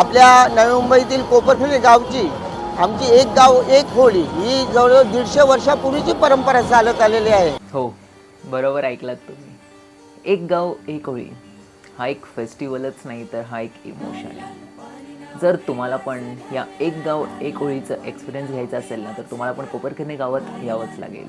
आपल्या नवी मुंबईतील कोपरखिंड गावची आमची एक गाव एक होळी ही जवळजवळ दीडशे वर्षापूर्वीची परंपरा चालत आलेली आहे. हो बरोबर ऐकलात तुम्ही. एक गाव एक होळी हा एक फेस्टिवलच नाही तर हा एक इमोशन आहे. जर तुम्हाला पण या एक गाव एक होळीचं एक्सपिरियन्स घ्यायचा असेल ना तर तुम्हाला पण कोपरखिंडी गावात यावंच लागेल.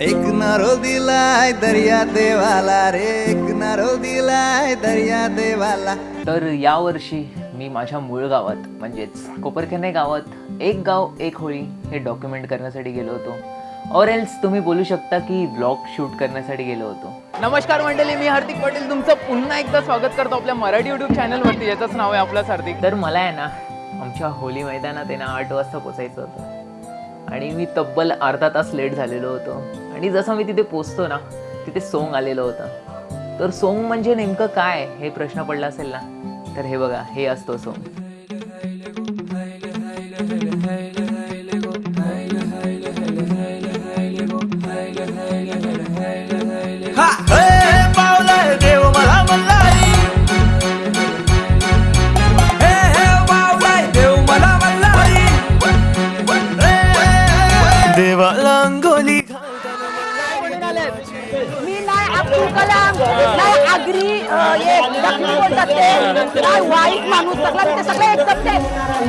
एक नारो दिलाय दर्या देवाला रे एक नारो दिलाय दर्या देवाला. तर यावर्षी मी माझ्या मूळ गावात म्हणजेच कोपरखेने गावात एक गाव एक होळी हे डॉक्युमेंट करण्यासाठी गेलो होतो. और एल्स तुम्ही बोलू शकता की ब्लॉग शूट करण्यासाठी गेलो होतो. नमस्कार मंडळी मी हार्दिक पटेल. तुमचं पुन्हा एकदा स्वागत करतो आपल्या मराठी युट्यूब चॅनलवरती याचंच नाव आहे आपलं हार्दिक. तर मला आहे ना आमच्या होली मैदानात आहे ना आठ वाजता पोचायचं होतं. आणि मी तब्बल अर्धा तास लेट झालेलो होतो. आणि जसं मी तिथे पोचतो ना तिथे सोंग आलेलं होतं. तर सोंग म्हणजे नेमकं काय? हे प्रश्न पडला असेल ना? तर हे बघा हे असतो सोंग कलाम नाही आगरी बोलतात ते नाही वाईट माणूस सगळं ते सगळे एकदम ते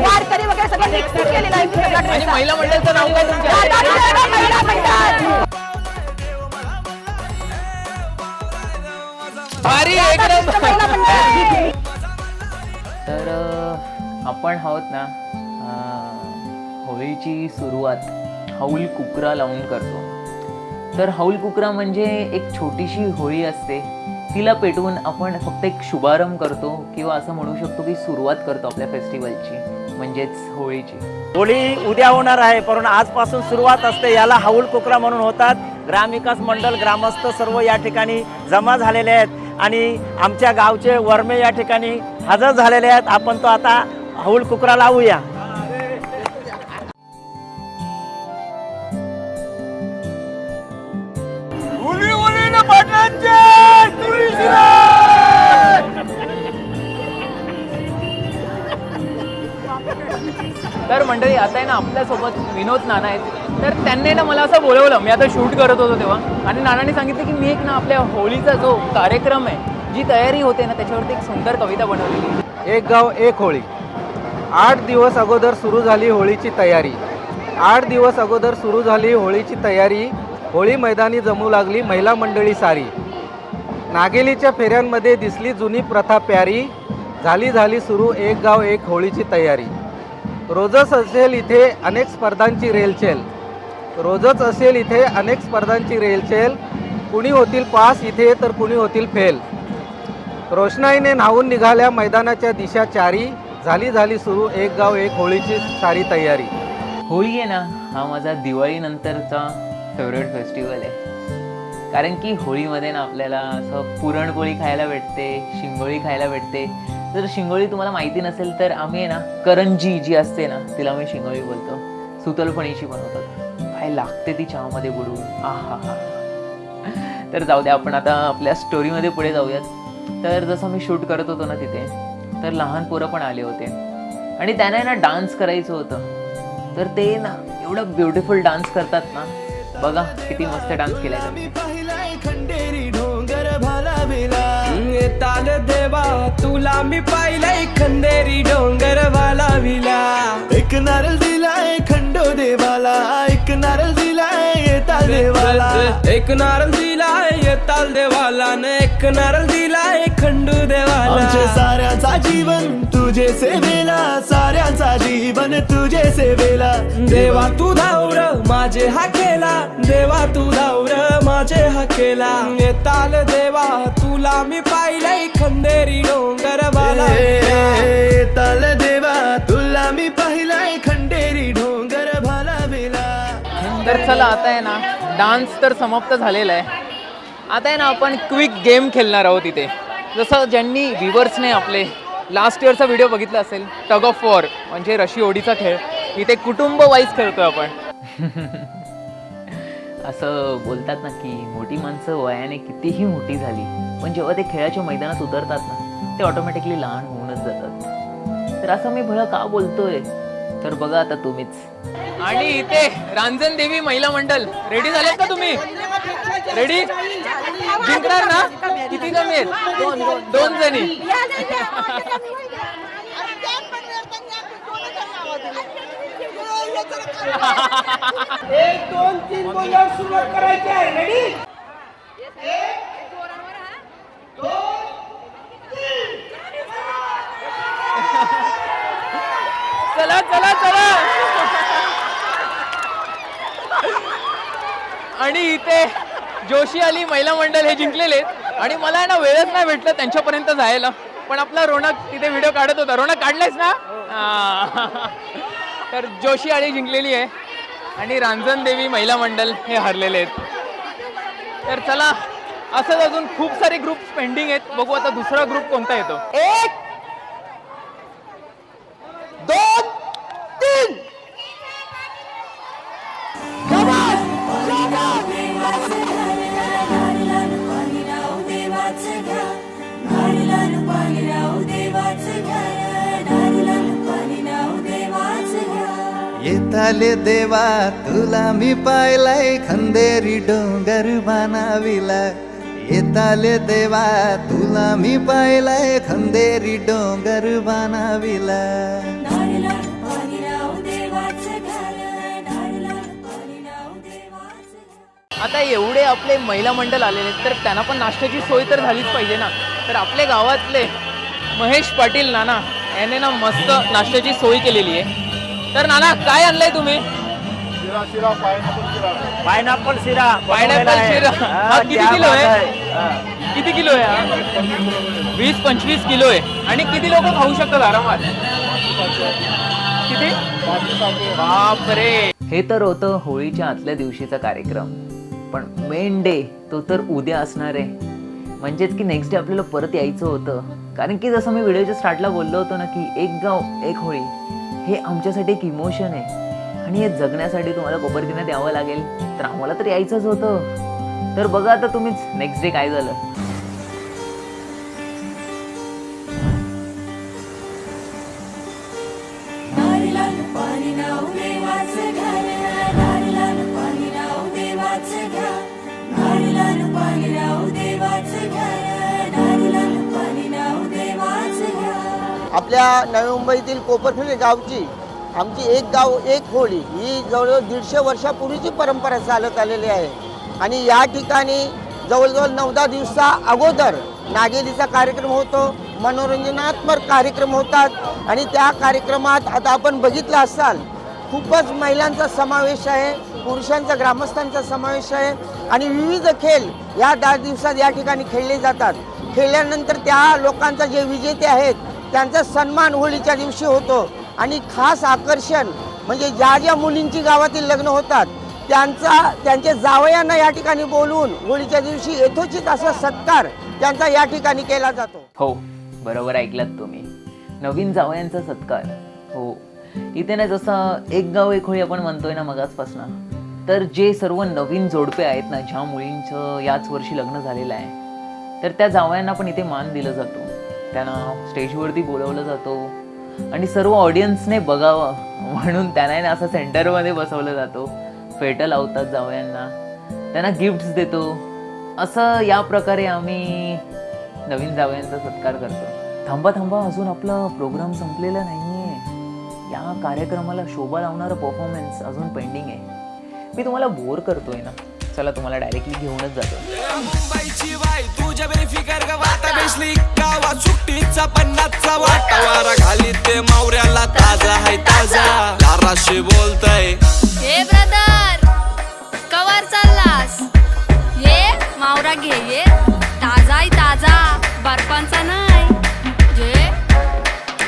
वारकरी वगैरे सगळं मिक्स केलेलं आहे मी सगळं आणि dress. महिला मंडळाचं नाव काय तुमच्या राधा कृष्ण महिला मंडळ. भारी राधा एकदम कृष्ण महिला मंडळ. तर आपण आहोत ना होळीची सुरुवात हौल कुकरा लावून करतो तर हाऊल कुकरा म्हणजे एक छोटीशी होळी असते. तिला पेटवून आपण फक्त एक शुभारंभ करतो किंवा असं म्हणू शकतो की सुरुवात करतो आपल्या फेस्टिवलची म्हणजेच होळीची. होळी उद्या होणार आहे पण आजपासून सुरुवात असते. याला हाऊल कोकरा म्हणून होतात. ग्रामविकास मंडळ ग्रामस्थ सर्व या ठिकाणी जमा झालेले आहेत. आणि आमच्या गावचे वर्मे या ठिकाणी हजर झालेले आहेत. आपण तो आता हाऊल कुकरा लावूया. तर मंडळी आता आहे ना आपल्यासोबत विनोद नाना आहेत. तर त्यांनी ना मला असं बोलवलं. मी आता शूट करत होतो तेव्हा. आणि नानाने सांगितलं की मी एक ना आपल्या होळीचा जो कार्यक्रम आहे जी तयारी होते ना त्याच्यावरती एक सुंदर कविता बनवलेली. एक गाव एक होळी. आठ दिवस अगोदर सुरू झाली होळीची तयारी. आठ दिवस अगोदर सुरू झाली होळीची तयारी होळी मैदानी जमू लागली महिला मंडळी सारी. नागेलीच्या फेऱ्यांमध्ये दिसली जुनी प्रथा प्यारी. झाली झाली सुरू एक गाव एक होळीची तयारी. रोजच असेल इथे अनेक स्पर्धांची रेलचेल. रोजच असेल इथे अनेक स्पर्धांची रेलचेल. कुणी होतील पास इथे तर कुणी होतील फेल. रोषणाईने न्हावून निघाल्या मैदानाच्या दिशा चारी. झाली झाली सुरू एक गाव एक होळीची सारी तयारी. होळी आहे ना हा माझा दिवाळीनंतरचा फेवरेट फेस्टिवल आहे. कारण की होळीमध्ये ना आपल्याला असं पुरणपोळी खायला भेटते शिंगोळी खायला भेटते. जर शिंगोळी तुम्हाला माहिती नसेल तर आम्ही ना करंजी जी असते ना तिला आम्ही शिंगोळी बोलतो. सुतलफणीची बनवतात काय लागते ती चहामध्ये बुडवून. आहा हा तर जाऊ द्या आपण आता आपल्या स्टोरीमध्ये पुढे जाऊयात. तर जसं मी शूट करत होतो ना तिथे तर लहान पोरं पण आले होते. आणि त्यांना ना डान्स करायचं होतं. तर ते ना एवढं ब्युटिफुल डान्स करतात ना बघा किती मस्त डान्स केलाय खंडेरी डोंगर भालाविला ताल देवा तुला मी पाहिलाय खंडेरी डोंगर भालाविला एक नारळ दिलाय खंडो देवाला एक नारळ दिलाय देवाला. एक नारळ दिलाय येताल देवाला. न एक नारळ दिलाय खंडू देवाला. आमचे साऱ्यांचा जीवन तुझे सेवेला. साऱ्यांचा जीवन तुझे सेवेला. देवा तू धावर माझे हा केला देवा तू धावर माझे हा केला येताल देवा तुला मी पाहिलंय खंदेरी डोंगर बाला देवा तुला मी पाहिलाय खंडेरी डोंगर भाला बेला तर चला आता आहे ना. डान्स तर समाप्त झालेला आहे. आता आहे ना आपण क्विक गेम खेळणार आहोत इथे. जसं ज्यांनी व्हिवर्सने आपले लास्ट इयरचा व्हिडिओ बघितला असेल टग ऑफ वॉर म्हणजे रशी ओडीचा खेळ इथे कुटुंब वाईज खेळतोय आपण. असं बोलतात ना की मोठी माणसं वयाने कितीही मोठी झाली पण जेव्हा ते खेळाच्या मैदानात उतरतात ना ते ऑटोमॅटिकली लहान होऊनच जातात. तर असं मी भलं का बोलतोय? तर बघा आता तुम्हीच. आणि इथे रांजण देवी महिला मंडळ रेडी झालेत का तुम्ही? रेडी जिंकणार ना? किती जणी आहेत? दोन दोन जणी. चला चला चला आणि इथे जोशी अली महिला मंडळ हे जिंकलेले आहेत. आणि मला आहे ना वेळच नाही भेटलं त्यांच्यापर्यंत जायला. पण आपला रोनक तिथे व्हिडिओ काढत होता. रोनक काढलायस ना? तर जोशी अली जिंकलेली आहे. आणि रांजण देवी महिला मंडळ हे हरलेले आहेत. तर चला असंच अजून खूप सारे ग्रुप पेंडिंग आहेत. बघू आता दुसरा ग्रुप कोणता येतो. एक दोन तीन. येताले देवा तुला मी पाहिलाय खंदेरी डोंगर बनाविला. येताले देवा तुला मी पाहिलाय खंदेरी डोंगर बनाविला. आता एवढे आपले महिला मंडळ आलेले आहेत तर त्यांना पण नाश्त्याची सोय तर झालीच पाहिजे ना. तर आपल्या गावातले महेश पाटील नाना याने ना मस्त नाश्त्याची सोय केलेली आहे. तर नाना काय आणलंय तुम्ही? पायनॅपल शिरा. पायनॅपल. शिरा. हा, किती किलो आहे? हा. किती किलो आहे हा? वीस पंचवीस किलो आहे. आणि किती लोक खाऊ शकतात आरामात? किती? बापरे. हे तर होतं होळीच्या आदल्या दिवशीचा कार्यक्रम. पण मेन डे तो तर उद्या असणार आहे. म्हणजेच की नेक्स्ट डे आपल्याला परत यायचं होतं. कारण की जसं मी व्हिडिओच्या स्टार्टला बोललो होतो ना की एक गाव एक होळी. हे आमच्यासाठी एक इमोशन आहे. आणि हे जगण्यासाठी तुम्हाला कोपरकिनात यावं लागेल. तर आम्हाला तर यायचंच होतं. तर बघा आता तुम्हीच. नेक्स्ट डे काय झालं? आपल्या नवी मुंबईतील कोपरखेडे गावची आमची एक गाव एक होळी ही जवळजवळ दीडशे वर्षापूर्वीची परंपरा चालत आलेली आहे. आणि या ठिकाणी जवळजवळ नऊ दहा दिवसा अगोदर नागेलीचा कार्यक्रम होतो मनोरंजनात्मक कार्यक्रम होतात. आणि त्या कार्यक्रमात आता आपण बघितलं असाल खूपच महिलांचा समावेश आहे पुरुषांचा ग्रामस्थांचा समावेश आहे. आणि विविध खेळ या दहा दिवसात या ठिकाणी खेळले जातात. खेळल्यानंतर त्या लोकांचा जे विजेते आहेत त्यांचा सन्मान होळीच्या दिवशी होतो. आणि खास आकर्षण म्हणजे ज्या ज्या मुलींची गावातील लग्न होतात त्यांचा त्यांचे जावयांना या ठिकाणी बोलवून होळीच्या दिवशी यथोचित असा सत्कार त्यांचा या ठिकाणी केला जातो. हो बरोबर ऐकलात तुम्ही. नवीन जावयांचा सत्कार. हो. इथे ना जसं एक गाव एक होळी आपण म्हणतोय ना मगाचपासनं तर जे सर्व नवीन जोडपे आहेत ना ज्या मुलींचं याच वर्षी लग्न झालेलं आहे तर त्या जावयांना पण इथे मान दिलं जातो. त्यांना स्टेजवरती बोलवलं जातो. आणि सर्व ऑडियन्सने बघावं म्हणून त्यांना ना असं सेंटरमध्ये बसवलं जातो. फेटं लावतात जावयांना. त्यांना गिफ्ट्स देतो. असं या प्रकारे आम्ही नवीन जावयांचा सत्कार करतो. थांबा थांबा. अजून आपला प्रोग्राम संपलेला आहे या कार्यक्रमाला शोभा लावणारा परफॉर्मन्स अजून पेंडिंग आहे. मी तुम्हाला बोर करतोय ना. चला तुम्हाला डायरेक्टली घेऊनच जातो. तुझ्या बेफिकर ग वाता बेसली. गावात सुट्टीचा पन्नासचा वाटा. वारा घाली ते मावऱ्याला ताजा हाय ताजा. दाराशी बोलतय. हे ब्रदर कवर चाललास? ये मावरा घे ये. ताजाय ताजा. बर्फांचा नाही. घे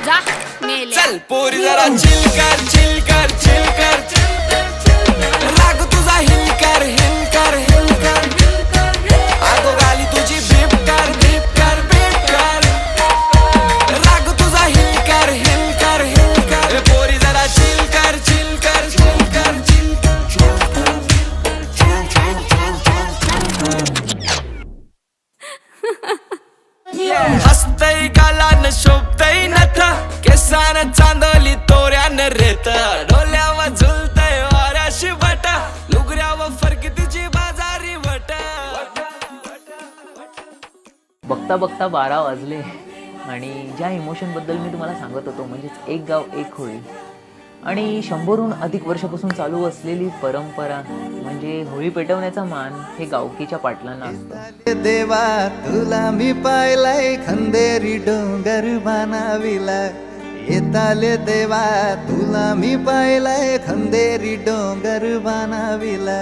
जा मेले चल पोरी जरा चिल कर चिल कर चिल आता बारा वाजले आणि ज्या इमोशनबद्दल मी तुम्हाला सांगत होतो म्हणजेच एक गाव एक होळी. आणि शंभरहून अधिक वर्षापासून चालू असलेली परंपरा म्हणजे होळी पेटवण्याचा मान हे गावकीच्या पाटलांना असतं. देवा तुला मी पाहिलाय खंदेरी डोंगर बनाविला येताले देवा तुला मी पाहिलाय खंदेरी डोंगर बनाविला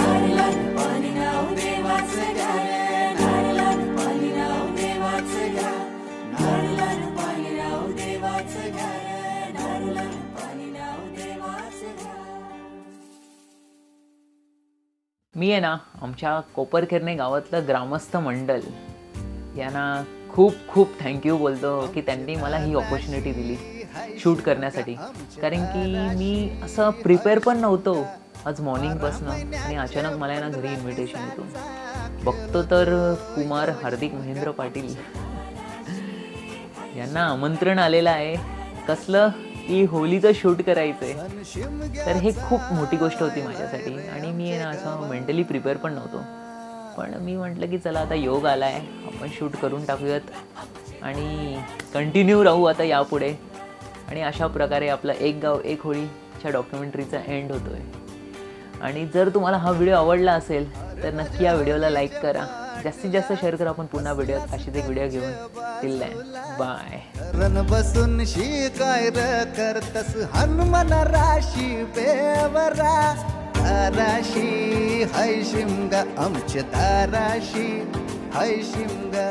मी आहे ना आमच्या कोपरखेरणे गावातलं ग्रामस्थ मंडल यांना खूप खूप थँक्यू बोलतो की त्यांनी मला ही ऑपॉर्च्युनिटी दिली शूट करण्यासाठी. कारण की मी असं प्रिपेअर पण नव्हतो आज मॉर्निंगपासनं आणि अचानक मला आहे ना घरी इन्व्हिटेशन येतो. बघतो तर कुमार हार्दिक महेंद्र पाटील. यांना आमंत्रण आलेलं आहे. कसलं? की होलीचं शूट करायचं आहे तर हे खूप मोठी गोष्ट होती माझ्यासाठी. आणि मी ना असं मेंटली प्रिपेअर पण नव्हतो. पण मी म्हटलं की चला आता योग आला आहे आपण शूट करून टाकूयात. आणि कंटिन्यू राहू आता यापुढे. आणि अशा प्रकारे आपलं एक गाव एक होळीच्या डॉक्युमेंटरीचा एंड होतो आहे आणि जर तुम्हाला हा व्हिडिओ आवडला असेल तर नक्की या व्हिडिओला लाईक करा. जास्तीत जास्त शेअर करा. आपण पुन्हा व्हिडिओत अशीच एक व्हिडिओ घेऊन. Till bye. रन बसून शिकाय र करतस हनुमान राशी बेवरा. ताराशी हय शिमगा आमच्या ताराशी हय शिमगा